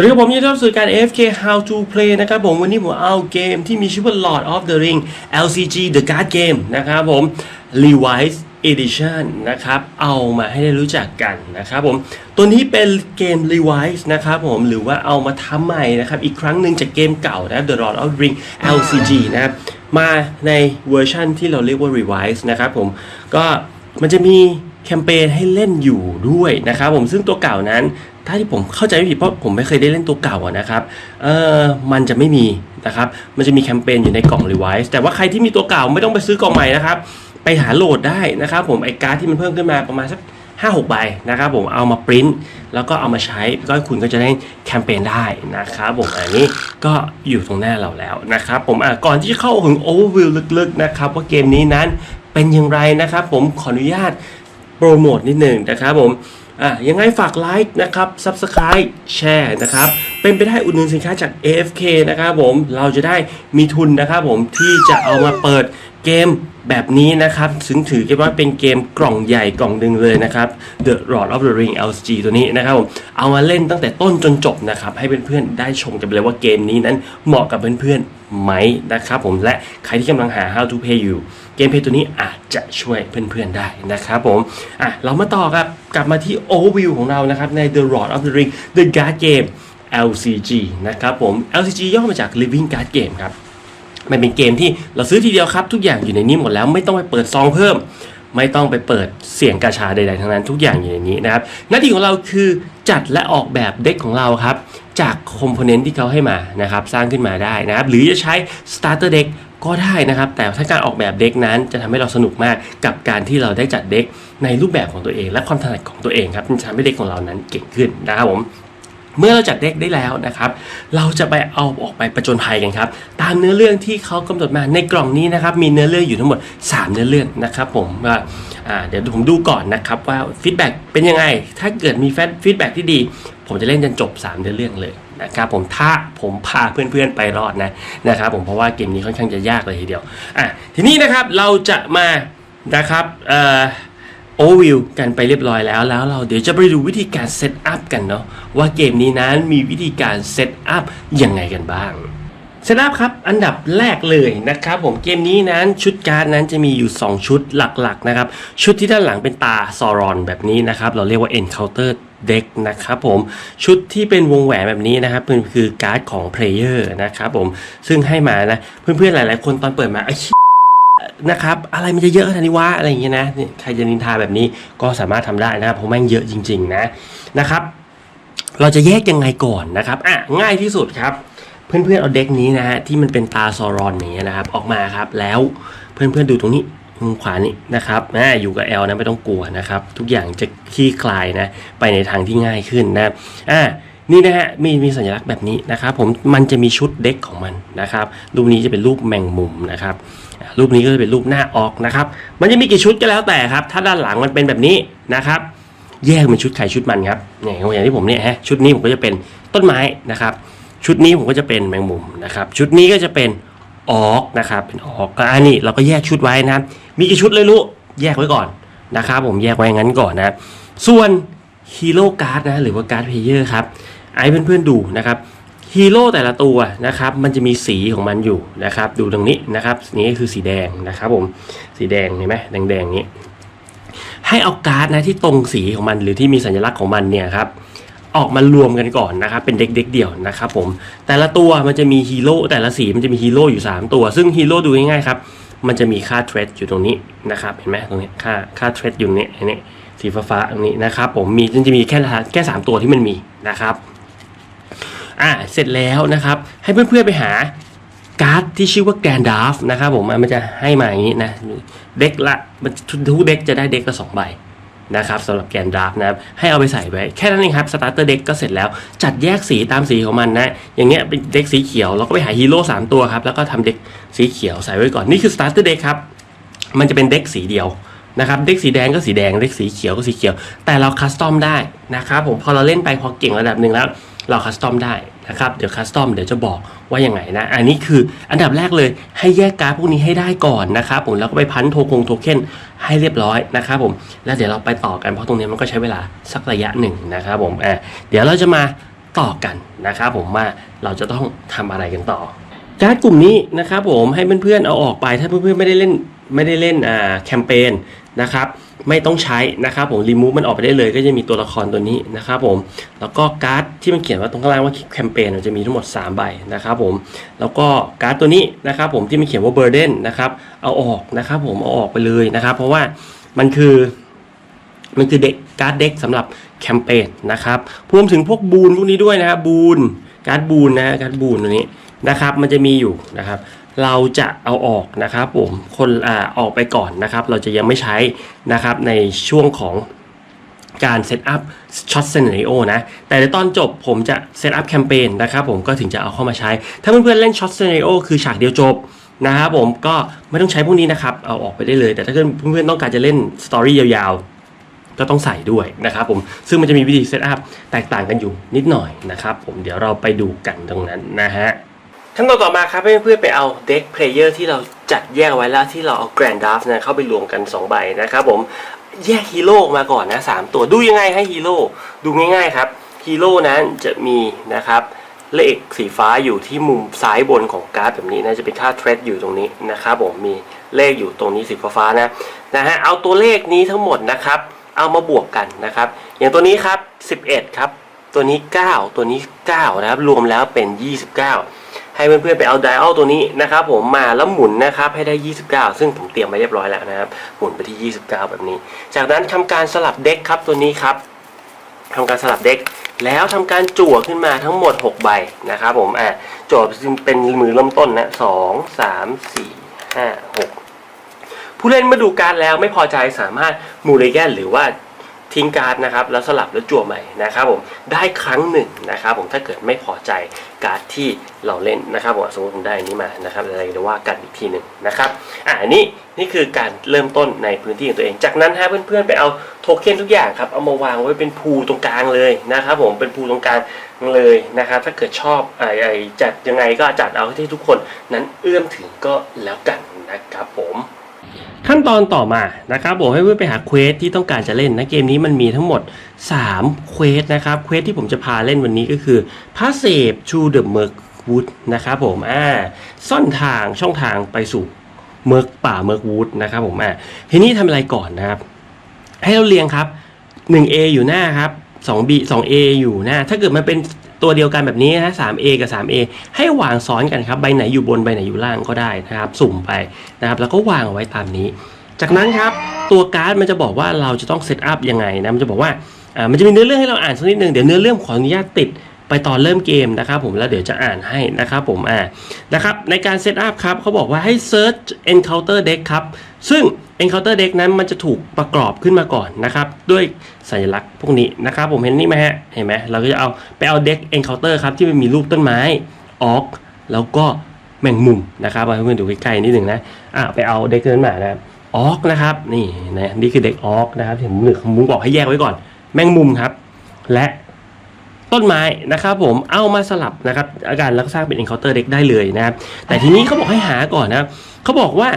วัสดีครับผมยินดีต้อนรับสู่การ AFK How to Play นะครับผมวันนี้ผมเอาเกมที่มีชื่อว่า Lord of the Ring LCG The Card Game นะครับผม Revised Edition นะครับเอามาให้ได้รู้จักกันนะครับผมตัวนี้เป็นเกม Revise นะครับผมหรือว่าเอามาทำใหม่นะครับอีกครั้งหนึ่งจากเกมเก่านะ The Lord of the Ring LCG นะครับมาในเวอร์ชันที่เราเรียกว่า Revise นะครับผมก็มันจะมีแคมเปญให้เล่นอยู่ด้วยนะครับผมซึ่งตัวเก่านั้น ถ้าที่ผมเข้าใจไม่ผิดเพราะผมไม่เคยได้เล่นตัวเก่าอะนะครับเออมันจะไม่มีนะครับ มันจะมีแคมเปญอยู่ในกล่อง Revise แต่ว่าใครที่มีตัวเก่าไม่ต้องไปซื้อกล่องใหม่นะครับ ไปหาโหลดได้นะครับ ผมไอการ์ดที่มันเพิ่มขึ้นมาประมาณสัก5 6ใบนะครับผมเอามาปริ้นแล้วก็เอามาใช้ก็คุณก็จะได้แคมเปญได้นะครับผมอันนี้ก็อยู่ตรงหน้าเราแล้วนะครับผมอะก่อนที่จะเข้าถึง overview ลึกๆนะครับว่าเกมนี้นั้นเป็นอย่างไรนะครับ ผมขออนุญาตโปรโมทนิดหนึ่งนะครับผม อะยังไงฝากไลค์นะครับ Subscribe แชร์นะครับ เป็นไปได้อุดหนุนสินค้าจาก AFK นะครับผม เราจะได้มีทุนนะครับผมที่จะเอามาเปิดเกม แบบนี้นะครับถึงถือกันว่าเป็นเกมกล่องใหญ่กล่องหนึ่งเลยนะครับ The Lord of the Ring LCG ตัวนี้นะครับผมเอามาเล่นตั้งแต่ต้นจนจบนะครับ ให้เพื่อนๆได้ชมกันไปเลยว่าเกมนี้นั้นเหมาะกับเพื่อนๆไหมนะครับผมและใครที่กำลังหา How to Play อยู่เกมเพลย์ตัวนี้อาจจะช่วยเพื่อนๆได้นะครับผมอะเรามาต่อครับกลับมาที่ overview ของเรานะครับใน The Lord of the Ring The Card Game LCG นะครับผม LCG ย่อมาจาก Living Card Game ครับ มันเป็นเกมที่เราซื้อทีเดียวครับ ทุกอย่างอยู่ในนี้หมดแล้วไม่ต้องไปเปิดซองเพิ่ม ไม่ต้องไปเปิดเสียงกาชาใดๆทั้งนั้นทุกอย่างอยู่ในนี้นะครับหน้าที่ของเราคือจัดและออกแบบเด็กของเราครับ จากคอมโพเนนต์ที่เขาให้มานะครับสร้างขึ้นมาได้นะครับ หรือจะใช้ starter deck ก็ได้นะครับ แต่ถ้าการออกแบบเด็กนั้นจะทำให้เราสนุกมากกับการที่เราได้จัดเด็กในรูปแบบของตัวเอง และความถนัดของตัวเองครับมันจะทำให้เด็กของเรานั้นเก่งขึ้นนะครับผม เมื่อเราจัดเด็กได้แล้วนะครับ เราจะไปเอาออกไปประจนภัยกันครับ ตามเนื้อเรื่องที่เขากำหนดมาในกล่องนี้นะครับ มีเนื้อเรื่องอยู่ทั้งหมด 3 เนื้อเรื่องนะครับผมว่าอ่าเดี๋ยวผมดูก่อนนะครับว่าฟีดแบ็กเป็นยังไง ถ้าเกิดมีฟีดแบ็กที่ดี ผมจะเล่นจนจบ 3 เนื้อเรื่องเลยนะครับผมถ้าผมพาเพื่อนๆไปรอดนะนะครับผมเพราะว่าเกมนี้ค่อนข้างจะยากเลยทีเดียวอะทีนี้นะครับเราจะมานะครับเอ่อ โอวิวกันไปเรียบร้อยแล้วแล้วเราเดี๋ยวจะไปดูวิธีการเซตอัพกันเนาะว่าเกมนี้นั้นมีวิธีการเซตอัพยังไงกันบ้างเซตอัพครับอันดับแรกเลยนะครับผมเกมนี้นั้นชุดการ์ดนั้นจะมีอยู่ 2 ชุดหลักๆนะครับชุดที่ด้านหลังเป็นตาซอรอนแบบนี้นะครับเราเรียกว่า Encounter Deck นะครับผมชุดที่เป็นวงแหวนแบบนี้นะครับเป็นคือการ์ดของ Player นะครับผมซึ่งให้มานะเพื่อนๆหลายๆ คนตอนเปิดมาไอ้ นะครับอะไรมันจะเยอะขนาดนี้วะอะไรอย่างเงี้ยนะใครจะนินทาแบบนี้ก็สามารถทำได้นะครับเพราะแม่งเยอะจริง ๆ นะนะครับ เราจะแยกยังไงก่อนนะครับอะง่ายที่สุดครับ เพื่อนๆเอาเด็กนี้นะฮะที่มันเป็นตาซอรอนอย่างเงี้ยนะครับ ออกมาครับแล้วเพื่อนๆดูตรงนี้มุมขวานี่นะครับอ่าอยู่กับแอลนะไม่ต้องกลัวนะครับ ทุกอย่างจะคลี่คลายนะ ไปในทางที่ง่ายขึ้นนะอ่า นี่นะฮะมีมีสัญลักษณ์แบบนี้นะครับผมมันจะมีชุดเด็กของมันนะครับรูปนี้จะเป็นรูปแมงมุมนะครับรูปนี้ก็จะเป็นรูปหน้าออกนะครับ มันจะมีกี่ชุดก็แล้วแต่ครับ ถ้าด้านหลังมันเป็นแบบนี้นะครับ แยกเป็นชุดใครชุดมันครับอย่างที่ผมเนี่ยฮะชุดนี้ผมก็จะเป็นต้นไม้นะครับ ชุดนี้ผมก็จะเป็นแมงมุมนะครับ ชุดนี้ก็จะเป็นออกนะครับเป็นออกอันนี้เราก็แยกชุดไว้นะครับมีกี่ชุดเลยลูกแยกไว้ก่อนนะครับ ผมแยกไว้งั้นก่อนนะ ส่วนฮีโร่การ์ดนะหรือว่าการ์ดเพลเยอร์ครับ ไอ้เพื่อนๆดูนะครับฮีโร่แต่ละตัวนะครับมันจะมีสีของมันอยู่นะครับดูตรงนี้นะครับนี่คือสีแดงนะครับผมสีแดงเห็นไหมแดงๆนี้ ให้เอาการ์ดนะที่ตรงสีของมันหรือที่มีสัญลักษณ์ของมันเนี่ยครับออกมารวมกันก่อนนะครับเป็นเด็กเด็กๆเดี่ยวนะครับผมแต่ละตัวมันจะมีฮีโร่แต่ละสีมันจะมีฮีโร่อยู่ 3 ตัว ซึ่งฮีโร่ดูง่ายๆครับมันจะมีค่าเทรดอยู่ตรงนี้นะครับเห็นไหมตรงนี้ค่าค่าเทรดอยู่นี้อันนี้สีฟ้าๆตรงนี้นะครับผมมีจะมีแค่แค่สามตัวที่มันมีนะครับ อ่าเสร็จแล้วนะครับ ให้เพื่อนๆไปหาการ์ดที่ชื่อว่าแกนดาฟนะครับผมมันจะให้มาอย่างนี้นะเด็กละมันทุกเด็กจะได้เด็กละสองใบนะครับสำหรับแกนดาฟนะครับให้เอาไปใส่ไว้แค่นั้นเองครับสตาร์เตอร์เด็กก็เสร็จแล้ว จัดแยกสีตามสีของมันนะ อย่างเงี้ยเป็นเด็กสีเขียวเราก็ไปหาฮีโร่สามตัวครับ แล้วก็ทำเด็กสีเขียวใส่ไว้ก่อน นี่คือสตาร์เตอร์เด็กครับ มันจะเป็นเด็กสีเดียวนะครับเด็กสีแดงก็สีแดงเด็กสีเขียวก็สีเขียว แต่เราคัสตอมได้นะครับผมพอเราเล่นไปพอเก่งระดับหนึ่งแล้ว เราคัสตอมได้นะครับ เดี๋ยวคัสตอมเดี๋ยวจะบอกว่ายังไงนะ อันนี้คืออันดับแรกเลยให้แยกการ์ดพวกนี้ให้ได้ก่อนนะครับผมแล้วก็ไปพันโทคงโทเค็นให้เรียบร้อยนะครับผมแล้วเดี๋ยวเราไปต่อกันเพราะตรงนี้มันก็ใช้เวลาสักระยะหนึ่งนะครับผมอะเดี๋ยวเราจะมาต่อกันนะครับผมว่าเราจะต้องทำอะไรกันต่อการ์ดกลุ่มนี้นะครับผมให้เพื่อนๆเอาออกไปถ้าเพื่อนๆไม่ได้เล่นไม่ได้เล่นอ่าแคมเปญนะครับ ไม่ต้องใช้นะครับผมรีมูฟมันออกไปได้เลยก็จะมีตัวละครตัวนี้นะครับผมแล้วก็การ์ดที่มันเขียนว่าตรงข้างล่างว่าแคมเปญมันจะมีทั้งหมด 3 ใบนะครับผมแล้วก็การ์ดตัวนี้นะครับผมที่มันเขียนว่าเบอร์เดนนะครับเอาออกนะครับผมเอาออกไปเลยนะครับ เพราะว่ามันคือมันคือเด็กการ์ดเด็กสำหรับแคมเปญนะครับรวมถึงพวกบูนพวกนี้ด้วยนะครับบูนการ์ดบูนนะการ์ดบูนตัวนี้นะครับมันจะมีอยู่นะครับเราจะเอาออกนะครับผมคนอ่าออกไปก่อนนะครับ เราจะยังไม่ใช้นะครับในช่วงของการเซตอัพช็อตเซน a ร o นะ แต่ในตอนจบผมจะเซตอัพแคมเปญนะครับผมก็ถึงจะเอาเข้ามาใช้ ถ้าเพื่อนๆเล่นช็อตเซน a ร o คือฉากเดียวจบนะครับผมก็ไม่ต้องใช้พวกนี้นะครับ เอาออกไปได้เลย แต่ถ้าเพื่อนๆต้องการจะเล่นสตอรี่ยาวๆ ก็ต้องใส่ด้วยนะครับผมซึ่งมันจะมีวิธีเซตอัพแตกต่างกันอยู่นิดหน่อยนะครับผมเดี๋ยวเราไปดูกันตรงนั้นนะฮะ ขั้นตอนต่อมาครับเพื่อนๆไปเอาเด็กเพลเยอร์ที่เราจัดแยกไว้แล้วที่เราเอาแกรนด์ดัฟนะเข้าไปรวมกัน 2 ใบนะครับผมแยกฮีโร่มาก่อนนะสามตัวดูยังไงให้ฮีโร่ดูง่ายๆครับฮีโร่นั้นจะมีนะครับเลขสีฟ้าอยู่ที่มุมซ้ายบนของการ์ดแบบนี้นะจะเป็นค่าเทรดอยู่ตรงนี้นะครับผมมีเลขอยู่ตรงนี้สีฟ้าๆนะนะฮะเอาตัวเลขนี้ทั้งหมดนะครับเอามาบวกกันนะครับ อย่างตัวนี้ครับ 11 ครับ ตัวนี้ 9 ตัวนี้ 9 นะครับ รวมแล้วเป็น 29 ให้เพื่อนๆไปเอาไดอัลตัวนี้นะครับผมมาแล้วหมุนนะครับให้ได้ 29 ซึ่งผมเตรียมไว้เรียบร้อยแล้วนะครับหมุนไปที่ 29 แบบนี้ จากนั้นทำการสลับเด็กครับตัวนี้ครับทำการสลับเด็กแล้วทำการจั่วขึ้นมาทั้งหมด 6 ใบนะครับผมอะจั่วเป็นมือเริ่มต้นนะ2 3 4 5 6ผู้เล่นเมื่อดูการแล้วไม่พอใจสามารถมูเลแกนหรือว่า ทิ้งการ์ดนะครับแล้วสลับแล้วจั่วใหม่นะครับผมได้ครั้งหนึ่งนะครับผมถ้าเกิดไม่พอใจการ์ดที่เราเล่นนะครับผมสมมติผมได้อันนี้มานะครับอะไรเดี๋ยวว่ากันอีกทีหนึ่งนะครับอ่านี้นี่คือการเริ่มต้นในพื้นที่ของตัวเอง จากนั้นฮะเพื่อนๆไปเอาโทเค็นทุกอย่างครับเอามาวางไว้เป็นพูตรงกลางเลยนะครับผมเป็นพูตรงกลางเลยนะครับถ้าเกิดชอบไอ้ไอ้จัดยังไงก็จัดเอาให้ทุกคนนั้นเอื้อมถึงก็แล้วกันนะครับผม ขั้นตอนต่อมานะครับผมให้เพื่อนไปหาเควสที่ต้องการจะเล่นนะเกมนี้มันมีทั้งหมด3เควสนะครับเควสที่ผมจะพาเล่นวันนี้ก็คือ Passage to the Mirkwood นะครับผมอ่าซ่อนทางช่องทางไปสู่เมิร์กป่าเมิร์กวูดนะครับผมอ่าทีนี้ทำอะไรก่อนนะครับ ให้เราเรียงครับ 1A อยู่หน้าครับ 2B 2A อยู่หน้า ถ้าเกิดมันเป็น ตัวเดียวกันแบบนี้นะ 3A กับ 3A ให้วางซ้อนกันครับ ใบไหนอยู่บนใบไหนอยู่ล่างก็ได้นะครับ สุ่มไปนะครับ แล้วก็วางเอาไว้ตามนี้ จากนั้นครับตัวการ์ดมันจะบอกว่าเราจะต้องเซตอัพยังไงนะ มันจะบอกว่าอ่ามันจะมีเนื้อเรื่องให้เราอ่านสักนิดนึง เดี๋ยวเนื้อเรื่องขออนุญาตติด ไปตอนเริ่มเกมนะครับผมแล้วเดี๋ยวจะอ่านให้นะครับผมอ่านะครับในการเซตอัพครับเขาบอกว่าให้ search encounter deck ครับ ซึ่ง encounter deck นั้นมันจะถูกประกอบขึ้นมาก่อนนะครับ ด้วยสัญลักษณ์พวกนี้นะครับ ผมเห็นนี่ไหมฮะเห็นไหมเราก็จะเอาไปเอา deck encounter ครับที่มันมีรูปต้นไม้ออก แล้วก็แมงมุมนะครับเพื่อนดูใกล้ๆนิดหนึ่งนะอ่าไปเอาเด็กนั้นมานะครับออกนะครับนี่นะนี่คือเด็กออกนะครับผมหนึ่งมุงบอกให้แยกไว้ก่อน แมงมุมครับ และ ต้นไม้นะครับผมเอามาสลับนะครับอาการแล้วก็สร้างเป็น encounter deck ได้เลยนะครับแต่ทีนี้เขาบอกให้หาก่อนนะเขาบอกว่า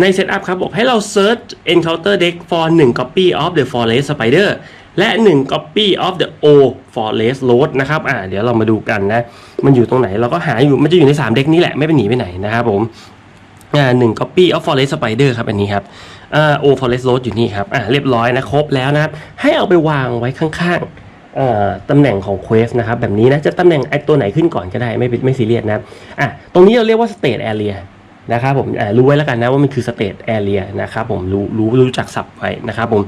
ใน setup ครับบอกให้เรา search encounter deck for 1 copy of the forest spider และ 1 copy of the o forest road นะครับอ่าเดี๋ยวเรามาดูกันนะ มันอยู่ตรงไหนเราก็หาอยู่มันจะอยู่ใน 3 เด็กนี้แหละ ไม่ไปหนีไปไหนนะครับผมอ่าหนึ่ง copy of forest spider ครับอันนี้ครับอ่า o forest road อยู่นี่ครับอ่าเรียบร้อยนะครบแล้วนะครับ ให้เอาไปวางไว้ข้างๆ ตำแหน่งของเควสนะครับ แบบนี้นะ จะตำแหน่งไอตัวไหนขึ้นก่อนก็ได้ ไม่ไม่ซีเรียสนะอะตรงนี้เราเรียกว่า state area นะครับผมรู้ไว้แล้วกันนะว่ามันคือ state area นะครับผมรู้รู้รู้จักศัพท์ไว้นะครับผม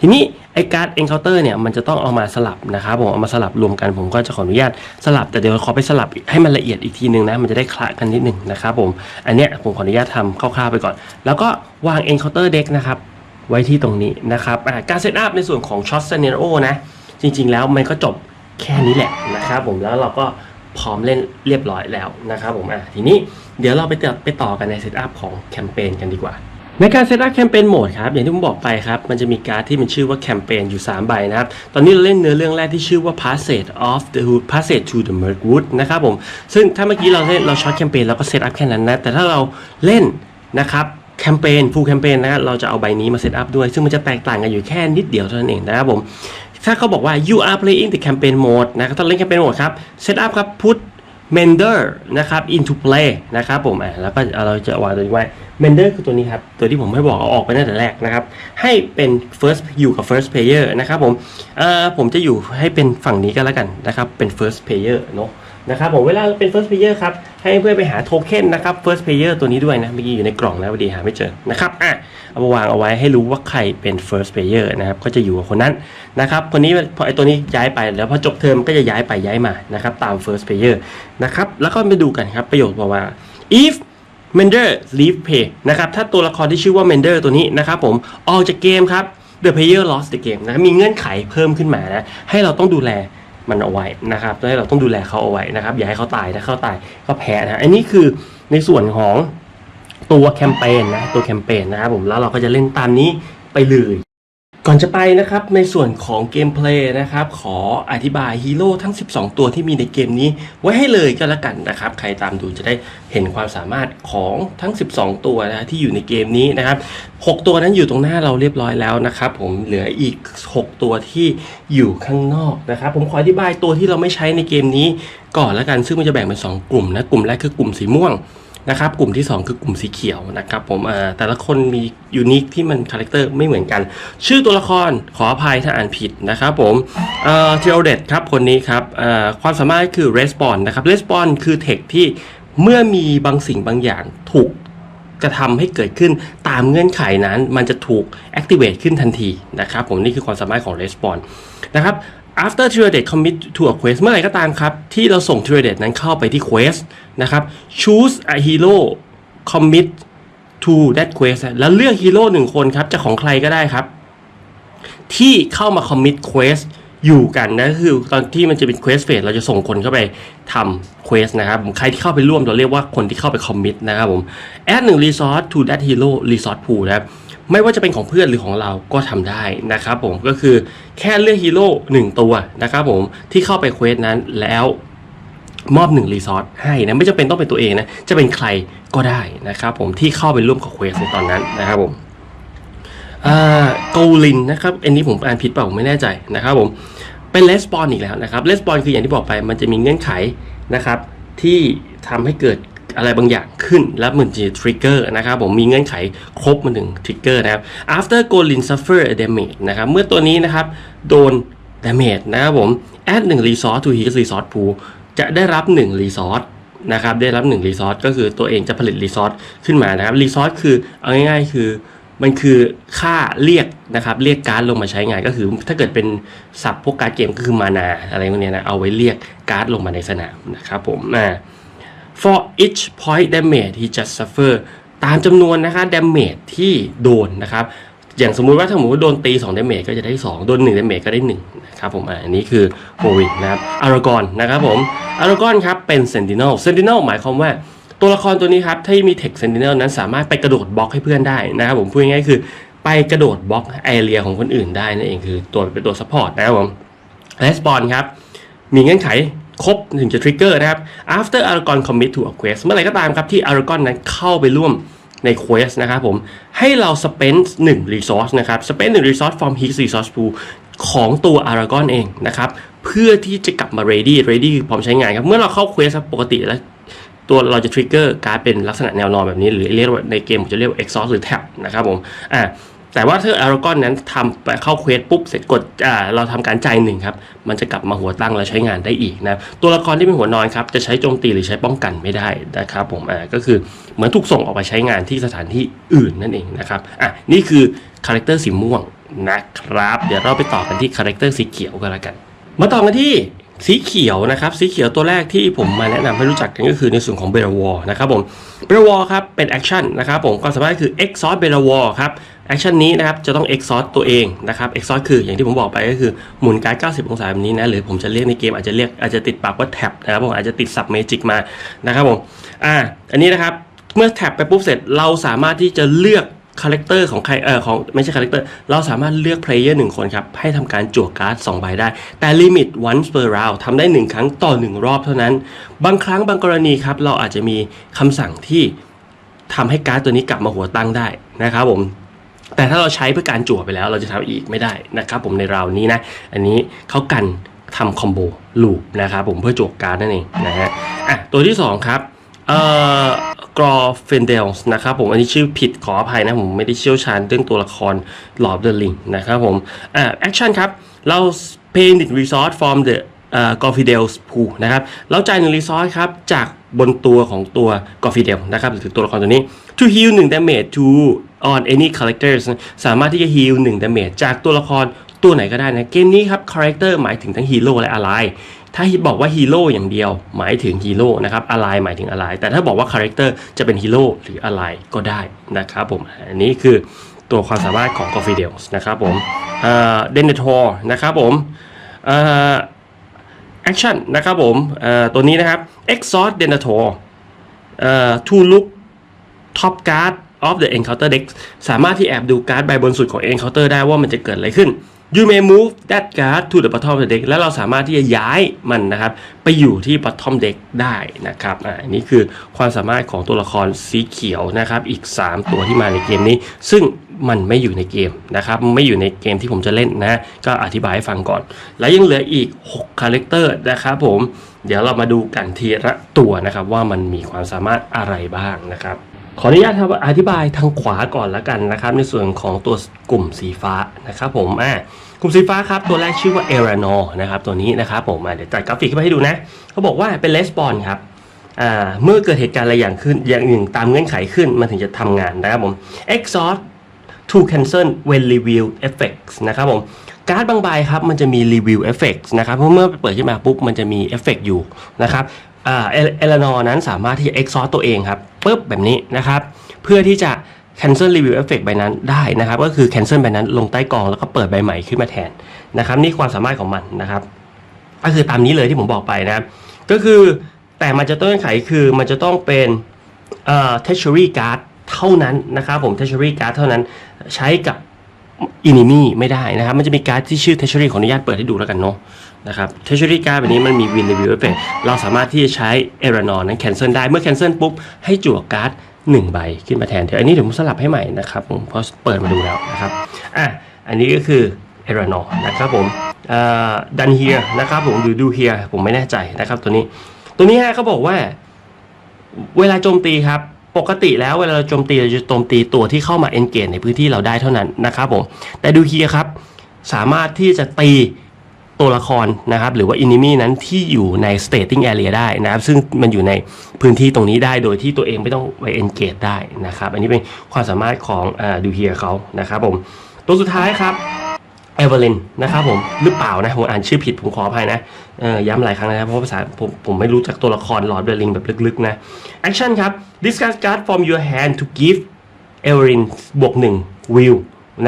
ทีนี้ไอการ์ด encounter เนี่ยมันจะต้องเอามาสลับนะครับผมเอามาสลับรวมกันผมก็จะขออนุญาตสลับ แต่เดี๋ยวขอไปสลับให้มันละเอียดอีกทีหนึ่งนะ มันจะได้คละกันนิดหนึ่งนะครับผมอันเนี้ยผมขออนุญาตทำคร่าวๆไปก่อน แล้วก็วาง encounter deck นะครับไว้ที่ตรงนี้นะครับการเซตอัพในส่วนของ shot scenario นะ จริง ๆ แล้วมันก็จบแค่นี้แหละนะครับผมแล้วเราก็พร้อมเล่นเรียบร้อยแล้วนะครับผมอะทีนี้เดี๋ยวเราไปต่อไปต่อกันในเซตอัพของแคมเปญกันดีกว่า ในการเซตอัพแคมเปญโหมดครับอย่างที่ผมบอกไปครับมันจะมีการ์ดที่มันชื่อว่าแคมเปญอยู่ 3 ใบนะครับ ตอนนี้เราเล่นเนื้อเรื่องแรกที่ชื่อว่า Passage of the Passage to the Mirkwood นะครับผมซึ่งถ้าเมื่อกี้เราเล่นเราช็อตแคมเปญเราก็เซตอัพแค่นั้นนะแต่ถ้าเราเล่นนะครับแคมเปญฟูลแคมเปญนะเราจะเอาใบนี้มาเซตอัพด้วย ซึ่งมันจะแตกต่างกันอยู่แค่นิดเดียวเท่านั้นเองนะครับผม ถ้าเขาบอกว่า you are playing the campaign mode นะครับถ้าเล่น campaign mode ครับ set up ครับ put mender นะครับ into play นะครับผมอะแล้วก็เราจะวางตัวนี้ไว้ mender คือตัวนี้ครับ ตัวที่ผมไม่บอกเอาออกไปตั้งแต่แรกนะครับ ให้เป็น first อยู่กับ first player นะครับผมอ่อผมจะอยู่ให้เป็นฝั่งนี้ก็แล้วกันนะครับ เป็น first player เนาะ นะครับผมเวลาเป็น first player ครับ ให้เพื่อนไปหาโทเค็นนะครับ first player ตัวนี้ด้วยนะ เมื่อกี้อยู่ในกล่องแล้วพอดีหาไม่เจอนะครับอะเอามาวางเอาไว้ให้รู้ว่าใครเป็น first player นะครับ ก็จะอยู่กับคนนั้นนะครับ คนนี้พอไอตัวนี้ย้ายไปแล้วพอจบเทอมก็จะย้ายไปย้ายมานะครับ ตาม first player นะครับ แล้วก็มาดูกันครับ ประโยคบอกว่า if Mender leave play นะครับ ถ้าตัวละครที่ชื่อว่า Mender ตัวนี้นะครับผมออกจากเกมครับ the player lost the game นะมีเงื่อนไขเพิ่มขึ้นมานะ ให้เราต้องดูแล มันเอาไว้นะครับให้เราต้องดูแลเขาเอาไว้นะครับ อย่าให้เขาตาย ถ้าเขาตายก็แพ้นะอันนี้คือในส่วนของตัวแคมเปญนะ ตัวแคมเปญนะครับผม แล้วเราก็จะเล่นตามนี้ไปเลย ก่อนจะไปนะครับในส่วนของเกมเพลย์นะครับขออธิบายฮีโร่ทั้ง 12 ตัวที่มีในเกมนี้ ไว้ให้เลยก็แล้วกันนะครับใครตามดูจะได้เห็นความสามารถของทั้ง 12 ตัวนะที่อยู่ในเกมนี้นะครับ 6 ตัวนั้นอยู่ตรงหน้าเราเรียบร้อยแล้วนะครับผมเหลืออีก 6 ตัวที่อยู่ข้างนอกนะครับผมขออธิบายตัวที่เราไม่ใช้ในเกมนี้ก่อนแล้วกันซึ่งมันจะแบ่งเป็น2กลุ่มนะกลุ่มแรกคือกลุ่มสีม่วง นะครับกลุ่มที่ 2 คือกลุ่มสีเขียวนะครับผมแต่ละคนมียูนิคที่มันคาแรคเตอร์ไม่เหมือนกัน ชื่อตัวละครขออภัยถ้าอ่านผิดนะครับผมเทโอเดตครับคนนี้ครับความสามารถคือ Respawn นะครับ Respawn คือเทคที่เมื่อมีบางสิ่งบางอย่างถูกกระทำให้เกิดขึ้นตามเงื่อนไขนั้นมันจะถูก activate ขึ้นทันทีนะครับผมนี่คือความสามารถของ Respawn นะครับ after t r a d e commit to a quest เมื่อไหร่ก็ตามครับ ที่เราส่ง t r a d e นั้นเข้าไปที่ quest นะครับ choose a hero commit to that quest แล้วเลือกฮีโร่หนึ่งคนครับ จะของใครก็ได้ครับ ที่เข้ามา commit quest อยู่กันนะคือตอนที่มันจะเป็น quest phase เราจะส่งคนเข้าไปทำ quest นะครับผมใครที่เข้าไปร่วมเราเรียกว่าคนที่เข้าไป commit นะครับผม add หนึ่ง resource to that hero resource pool นะครับ ไม่ว่าจะเป็นของเพื่อนหรือของเราก็ทำได้นะครับผมก็คือแค่เลือกฮีโร่หนึ่งตัวนะครับผมที่เข้าไปเควสนั้นแล้วมอบหนึ่งรีซอสให้นะไม่จำเป็นต้องเป็นตัวเองนะจะเป็นใครก็ได้นะครับผมที่เข้าไปร่วมกับเควสในตอนนั้นนะครับผมโกลินนะครับอันนี้ผมอ่านผิดเปล่าผมไม่แน่ใจนะครับผมเป็นเลสปอนอีกแล้วนะครับเลสปอนคืออย่างที่บอกไปมันจะมีเงื่อนไขนะครับที่ทำให้เกิด อะไรบางอย่างขึ้นแล้วมันจะทริกเกอร์นะครับผมมีเงื่อนไขครบมันถึงทริกเกอร์นะครับ after Golin suffer a damage นะครับเมื่อตัวนี้นะครับโดน damage นะครับผม add 1 resource to his resource pool จะได้รับ 1 resource นะครับได้รับ1 resource ก็คือตัวเองจะผลิต resource ขึ้นมานะครับ resource คือเอาง่ายๆคือมันคือค่าเรียกนะครับเรียกการ์ดลงมาใช้งานก็คือ ถ้าเกิดเป็นศัพท์พวกการ์ดเกมก็คือมานาอะไรพวกนี้นะเอาไว้เรียกการ์ดลงมาในสนามนะครับผมอ่า for each point damage he just suffer ตามจำนวนนะคะ damage ที่โดนนะครับ อย่างสมมุติว่าถ้าสมมติว่าโดนตี2 damage ก็จะได้ 2 โดน1 damage ก็ได้1นะครับผมอันนี้คือโ o วินนะครับอารากอนนะครับผมอารากอนครับเป็น sentinel sentinel หมายความว่าตัวละครตัวนี้ครับที่มี tech sentinel นั้นสามารถไปกระโดดบล็อกให้เพื่อนได้นะครับผมพูดง่ายๆคือไปกระโดดบล็อกแอเรียของคนอื่นได้นั่นเองคือตัวเป็นตัว support นะครับผม respawn ครับ มีเงื่อนไข ครบถึงจะทริกเกอร์นะครับ after Aragon commit to a quest เมื่อไหร่ก็ตามครับที่ Aragon นั้นเข้าไปร่วมใน quest นะครับผมให้เรา spend 1 resource นะครับ spend 1 resource from his resource pool ของตัว Aragon เองนะครับ เพื่อที่จะกลับมา ready ready คือพร้อมใช้งานครับ เมื่อเราเข้า quest ครับปกติแล้วตัวเราจะทริกเกอร์การเป็นลักษณะแนวนอนแบบนี้ หรือเรียกว่าในเกมผมจะเรียกว่า exhaust หรือ tap นะครับผมอ่า แต่ว่าถ้า Aragon นั้นทำไปเข้าเควสปุ๊บเสร็จกดอ่าเราทำการจ่ายหนึ่งครับ มันจะกลับมาหัวตั้งแล้วใช้งานได้อีกนะตัวละครที่เป็นหัวนอนครับจะใช้โจมตีหรือใช้ป้องกันไม่ได้นะครับผมอ่าก็คือเหมือนถูกส่งออกไปใช้งานที่สถานที่อื่นนั่นเองนะครับอะนี่คือคาแรคเตอร์สีม่วงนะครับ เดี๋ยวเราไปต่อกันที่คาแรคเตอร์สีเขียวกันละกัน มาต่อกันที่ สีเขียวนะครับสีเขียวตัวแรกที่ผมมาแนะนำให้รู้จักกันก็คือในส่วนของเบลวอนะครับผมเบลวอครับเป็นแอคชั่นนะครับผมความสามารถคือ Exhaust เบลวอครับแอคชั่นนี้นะครับจะต้อง Exhaust ตัวเองนะครับ Exhaust คืออย่างที่ผมบอกไปก็คือหมุนการ์ด90 องศาแบบนี้นะหรือผมจะเรียกในเกมอาจจะเรียกอาจจะติดปากว่าแท็บนะครับผมอาจจะติดสับเมจิกมานะครับผมอ่าอันนี้นะครับเมื่อแท็บไปปุ๊บเสร็จเราสามารถที่จะเลือก คาแรคเตอร์ของใครเออของไม่ใช่คาแรคเตอร์เราสามารถเลือกเพลเยอร์หนึ่งคนครับ ให้ทำการจั่วการ์ด2ใบได้ แต่ลิมิต once per round ทำได้ 1 ครั้งต่อ 1 รอบเท่านั้น บางครั้งบางกรณีครับ เราอาจจะมีคำสั่งที่ทำให้การ์ดตัวนี้กลับมาหัวตั้งได้นะครับผมแต่ถ้าเราใช้เพื่อการจั่วไปแล้วเราจะทำอีกไม่ได้นะครับผมในราวนี้นะ อันนี้เขากันทำคอมโบลูปนะครับผมเพื่อจั่วการดนั่นเองนะฮะอะตัวที่ 2 ครับเอ่อ กรอเฟนเดลส์นะครับผมอันนี้ชื่อผิดขออภัยนะผมไม่ได้เชี่ยวชาญเรื่องตัวละครหลอดเดอะลิงนะครับผมอะแอคชั่นครับเรา pay the resource from the เอ่อ g o f i d e l s pool นะครับเราจ่ายหนึ่ง resource ครับ จากบนตัวของตัว g o f i d e l นะครับหรือตัวละครตัวนี้ to heal 1 damage to on any characters สามารถที่จะ heal 1 damage จากตัวละครตัวไหนก็ได้นะ เกมนี้ครับ character หมายถึงทั้งฮีโร่และอะไร ถ้าบอกว่าฮีโร่อย่างเดียวหมายถึงฮีโร่นะครับอะไรหมายถึงอะไร แต่ถ้าบอกว่าคาแรคเตอร์จะเป็นฮีโร่หรืออะไรก็ได้นะครับผม อันนี้คือตัวความสามารถของ g o f i d e l s นะครับผมเดนเนทอร์นะครับผมเอ่อ action นะครับผมตัวนี้นะครับ exhaust denator เอ่อ to look top card of the encounter deck สามารถที่แอบดูการ์ดใบบนสุดของ encounter ได้ว่ามันจะเกิดอะไรขึ้น you may move that card to the bottom of the deck แล้วเราสามารถที่จะย้ายมันนะครับ ไปอยู่ที่ bottom deck ได้นะครับอ่าอันนี้คือความสามารถของตัวละครสีเขียวนะครับ อีก 3 ตัวที่มาในเกมนี้ ซึ่งมันไม่อยู่ในเกมนะครับ ไม่อยู่ในเกมที่ผมจะเล่นนะ ก็อธิบายให้ฟังก่อน แล้วยังเหลืออีก6คาแรคเตอร์นะครับผม เดี๋ยวเรามาดูกันทีละตัวนะครับ ว่ามันมีความสามารถอะไรบ้างนะครับ ขออนุญาตครับอธิบายทางขวาก่อนละกันนะครับ ในส่วนของตัวกลุ่มสีฟ้านะครับผมอ่ากลุ่มสีฟ้าครับ ตัวแรกชื่อว่าเอรานอนะครับตัวนี้นะครับผมอะเดี๋ยวจัดกราฟิกขึ้นมาให้ดูนะเขาบอกว่าเป็นเลสปอนครับอ่าเมื่อเกิดเหตุการณ์อะไรอย่างขึ้นอย่างหนึ่งตามเงื่อนไขขึ้น มันถึงจะทำงานนะครับผม exhaust to cancel when review effects นะครับผมการ์ดบางใบครับมันจะมี review effects นะครับเพราะเมื่อเปิดขึ้นมาปุ๊บมันจะมีเอฟเฟกอยู่นะครับ อ่าเอลานอนั้นสามารถที่จะ exhaust ตัวเองครับปุ๊บแบบนี้นะครับ เพื่อที่จะ cancel review effect ใบนั้นได้นะครับ ก็คือ cancel ใบนั้นลงใต้กองแล้วก็เปิดใบใหม่ขึ้นมาแทนนะครับ นี่ความสามารถของมันนะครับ ก็คือตามนี้เลยที่ผมบอกไปนะครับ ก็คือแต่มันจะต้องเงื่อนไขคือมันจะต้องเป็นเอ่อ treasury card เท่านั้นนะครับผม treasury card เท่านั้นใช้กับ enemy ไม่ได้นะครับ มันจะมีการ์ดที่ชื่อ treasury ขออนุญาตเปิดให้ดูแล้วกันเนาะ นะครับ treasury card แบบนี้มันมี win review effect เราสามารถที่จะใช้ e r a n o r นั้น cancel ได้ เมื่อ cancel ปุ๊บ ให้จั่วการ์ดหนึ่งใบขึ้นมาแทน เดี๋ยวอันนี้เดี๋ยวผมสลับให้ใหม่นะครับผมเพราะเปิดมาดูแล้วนะครับ อะ อันนี้ก็คือ e r a n o r นะครับผมดันเฮียนะครับผมหรือดูเฮียผมไม่แน่ใจนะครับตัวนี้ ตัวนี้ฮะเขาบอกว่า เวลาโจมตีครับปกติแล้วเวลาเราโจมตีเราจะโจมตีตัวที่เข้ามาเอนเกจในพื้นที่เราได้เท่านั้นนะครับผมแต่ดูเฮียครับ สามารถที่จะตี ตัวละครนะครับหรือว่าอินิมีนั้นที่อยู่ใน stating area ได้นะครับซึ่งมันอยู่ในพื้นที่ตรงนี้ได้โดยที่ตัวเองไม่ต้องไป engage ได้นะครับ อันนี้เป็นความสามารถของดูเฮียเขานะครับผมตัวสุดท้ายครับเอเวอร์ลินนะครับผมหรือเปล่านะผมอ่านชื่อผิดผมขออภัยนะเอ่ย้ำหลายครั้งนะครับเพราะภาษาผมผมไม่รู้จักตัวละครหลอดเดลิงแบบลึกๆนะ Action ครับ discard card from your hand to give เอเวอร์ลินบวก1 will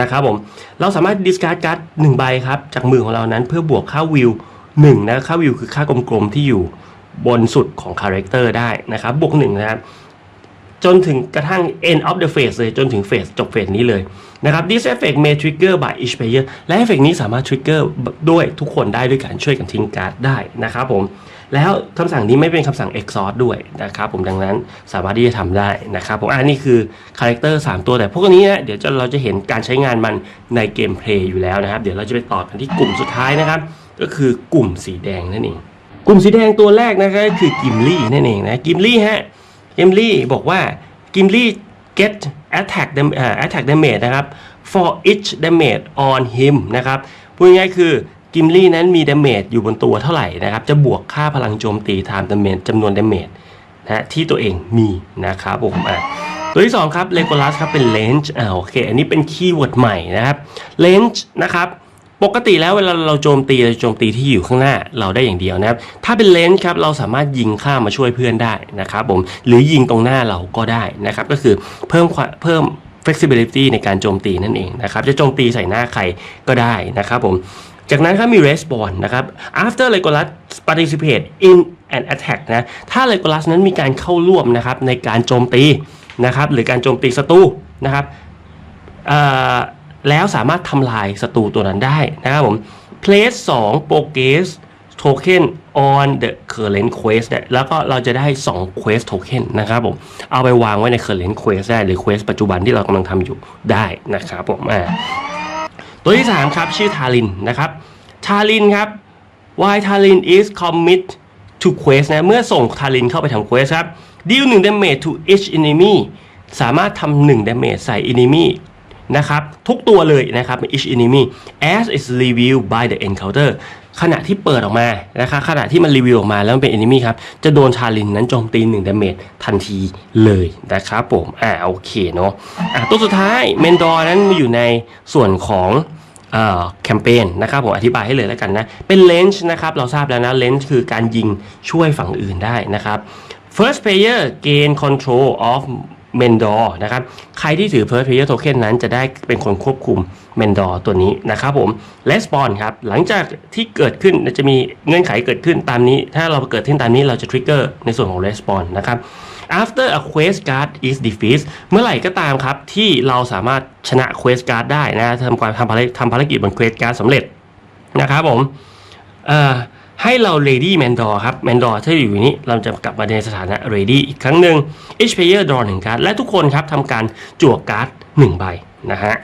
นะครับผมเราสามารถ discard card 1ใบครับจากมือของเรานั้นเพื่อบวกค่า will 1นะค่า will คือค่ากลมๆที่อยู่บนสุดของคาแรคเตอร์ได้นะครับบวก1นะครับจนถึงกระทั่ง end of the phase เลยจนถึงเฟสจบเฟสนี้เลยนะครับ this effect may trigger by each player และเอฟเฟกนี้สามารถ trigger ด้วยทุกคนได้ด้วยการช่วยกันทิ้งการ์ดได้นะครับผม แล้วคำสั่งนี้ไม่เป็นคำสั่ง exhaust ด้วยนะครับผมดังนั้นสามารถที่จะทำได้นะครับผมอันนี้คือคาแรคเตอร์3ตัวแต่พวกนี้นะเดี๋ยวเราจะเห็นการใช้งานมันในเกมเพลย์อยู่แล้วนะครับ เดี๋ยวเราจะไปต่อกันที่กลุ่มสุดท้ายนะครับ ก็คือกลุ่มสีแดงนั่นเองกลุ่มสีแดงตัวแรกนะครับคือกิมลี่นั่นเองนะกิมลี่ฮะกิมลี่บอกว่ากิมลี่ get attack dam- เอ่อ attack damage นะครับ for each damage on him นะครับพูดง่ายๆคือ กิมลี่นั้นมี damage อยู่บนตัวเท่าไหร่นะครับ จะบวกค่าพลังโจมตี time damage จำนวน damage นะที่ตัวเองมีนะครับผมอะตัวที่ 2 ครับ Legolas ครับเป็น range อ่าโอเค อันนี้เป็นคีย์เวิร์ดใหม่นะครับ range นะครับปกติแล้วเวลาเราโจมตีเราโจมตีที่อยู่ข้างหน้าเราได้อย่างเดียวนะครับ ถ้าเป็นเลนส์ครับเราสามารถยิงข้ามมาช่วยเพื่อนได้นะครับผมหรือยิงตรงหน้าเราก็ได้นะครับ ก็คือเพิ่มความเพิ่ม flexibility ในการโจมตีนั่นเองนะครับ จะโจมตีใส่หน้าใครก็ได้นะครับผม จากนั้นครับมี respawn นะครับ after Legolas participate in an attack นะ ถ้า Legolas นั้นมีการเข้าร่วมนะครับในการโจมตีนะครับหรือการโจมตีศัตรูนะครับแล้วสามารถทำลายศัตรูตัวนั้นได้นะครับผม place 2 progress token on the current quest แล้วก็เราจะได้ 2 quest token นะครับผม เอาไปวางไว้ใน current quest ได้ หรือ quest ปัจจุบันที่เรากำลังทำอยู่ได้นะครับผมอ่า ตัวที่ 3 ครับ ชื่อทารินนะครับทารินครับ why ทาริน is commit to quest นะเมื่อส่งทารินเข้าไปทำ quest ครับ deal 1 damage to each enemy สามารถทำ1 damage ใส่ enemy นะครับ ทุกตัวเลยนะครับ each enemy as is revealed by the encounter ขณะที่เปิดออกมานะครับขณะที่มันรีวิวออกมาแล้วมันเป็น enemy ครับ จะโดนชาลินนั้นโจมตี1 damage ทันทีเลยนะครับผม อ่าโอเคเนาะอะตัวสุดท้ายเมนดอร์นั้นอยู่ในส่วนของแคมเปญนะครับผมอธิบายให้เลยแล้วกันนะ เป็นเลนส์นะครับ เราทราบแล้วนะเลนส์คือการยิงช่วยฝั่งอื่นได้นะครับ first player gain control of Mendor นะครับใครที่ถือ first player token นั้นจะได้เป็นคนควบคุม Mendor ตัวนี้นะครับผม respawn ครับหลังจากที่เกิดขึ้นจะมีเงื่อนไขเกิดขึ้นตามนี้ ถ้าเราเกิดขึ้นตามนี้เราจะ trigger ในส่วนของ respawn นะครับ after a quest card is defeated เมื่อไหร่ก็ตามครับ ที่เราสามารถชนะ quest card ได้นะทำความทำภารกิจทำภารกิจบน quest card สำเร็จนะครับผมเอ่อ ให้เรา ready mandor ครับ mandor ถ้าอยู่นี้เราจะกลับมาในสถานะ ready อีกครั้งหนึ่ง each player draw หนึ่งการ์ดและทุกคนครับทำการจั่วการ์ดหนึ่งใบนะฮะ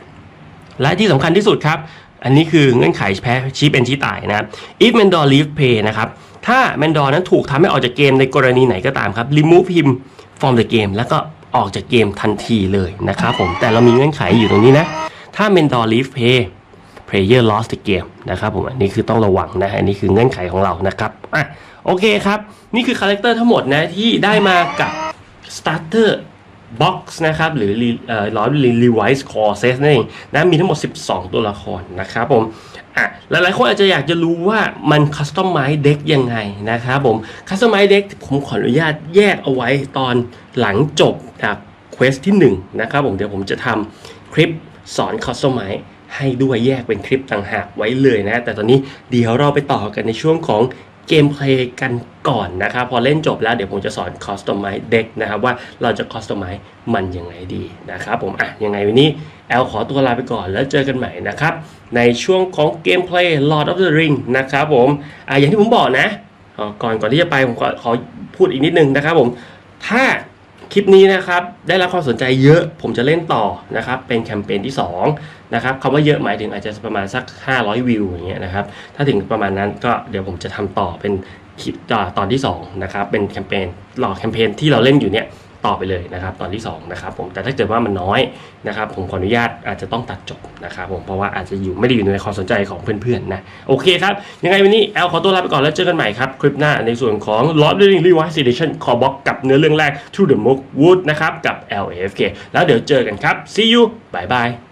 และที่สำคัญที่สุดครับ อันนี้คือเงื่อนไขแพ้ชี้เป็นชี้ตายนะ if Mendor leave play นะครับถ้า Mendor นั้นถูกทำให้ออกจากเกมในกรณีไหนก็ตามครับ remove him from the game แล้วก็ออกจากเกมทันทีเลยนะครับผมแต่เรามีเงื่อนไขอยู่ตรงนี้นะ ถ้า Mendor leave play player lost the game นะครับผมอันนี้คือต้องระวังนะอันนี้คือเงื่อนไขของเรานะครับอะโอเคครับ นี่คือคาแรคเตอร์ทั้งหมดนะที่ได้มากับ starter box นะครับหรือเอ่อร้อย revise core set นั่นเองนะมีทั้งหมด 12 ตัวละครนะครับผมอะหลายๆคนอาจจะอยากจะรู้ว่ามัน customize deck ยังไงนะครับผม customize deck ผมขออนุญาตแยกเอาไว้ตอนหลังจบจาก quest ที่1นะครับผมเดี๋ยวผมจะทำคลิปสอน customize ให้ด้วยแยกเป็นคลิปต่างหากไว้เลยนะ แต่ตอนนี้เดี๋ยวเราไปต่อกันในช่วงของเกมเพลย์กันก่อนนะครับ พอเล่นจบแล้วเดี๋ยวผมจะสอน customize deck นะครับว่าเราจะ customize มันยังไงดีนะครับผมอะยังไงวันนี้แอลขอตัวลาไปก่อนแล้วเจอกันใหม่นะครับ ในช่วงของเกมเพลย์ Lord of the Ring นะครับผมอะอย่างที่ผมบอกนะ ก่อนก่อนที่จะไปผมขอขอพูดอีกนิดนึงนะครับผมถ้าคลิปนี้นะครับได้รับความสนใจเยอะผมจะเล่นต่อนะครับเป็นแคมเปญที่ 2 นะครับคำว่าเยอะหมายถึงอาจจะประมาณสัก 500 วิวอย่างเงี้ยนะครับ ถ้าถึงประมาณนั้นก็เดี๋ยวผมจะทำต่อเป็นคลิปตอนที่2นะครับเป็นแคมเปญหลอกแคมเปญที่เราเล่นอยู่เนี่ยต่อไปเลยนะครับ ตอนที่2นะครับผมแต่ถ้าเกิดว่ามันน้อยนะครับ ผมขออนุญาตอาจจะต้องตัดจบนะครับผมเพราะว่าอาจจะอยู่ไม่ได้อยู่ในความสนใจของเพื่อนๆนะโอเคครับ ยังไงวันนี้แอลขอตัวลาไปก่อนแล้วเจอกันใหม่ครับ คลิปหน้าในส่วนของ Lord of the Rings Revised Edition ขอบอกกับเนื้อเรื่องแรก To the Mook Wood นะครับกับ LAFK แล้วเดี๋ยวเจอกันครับ see you bye bye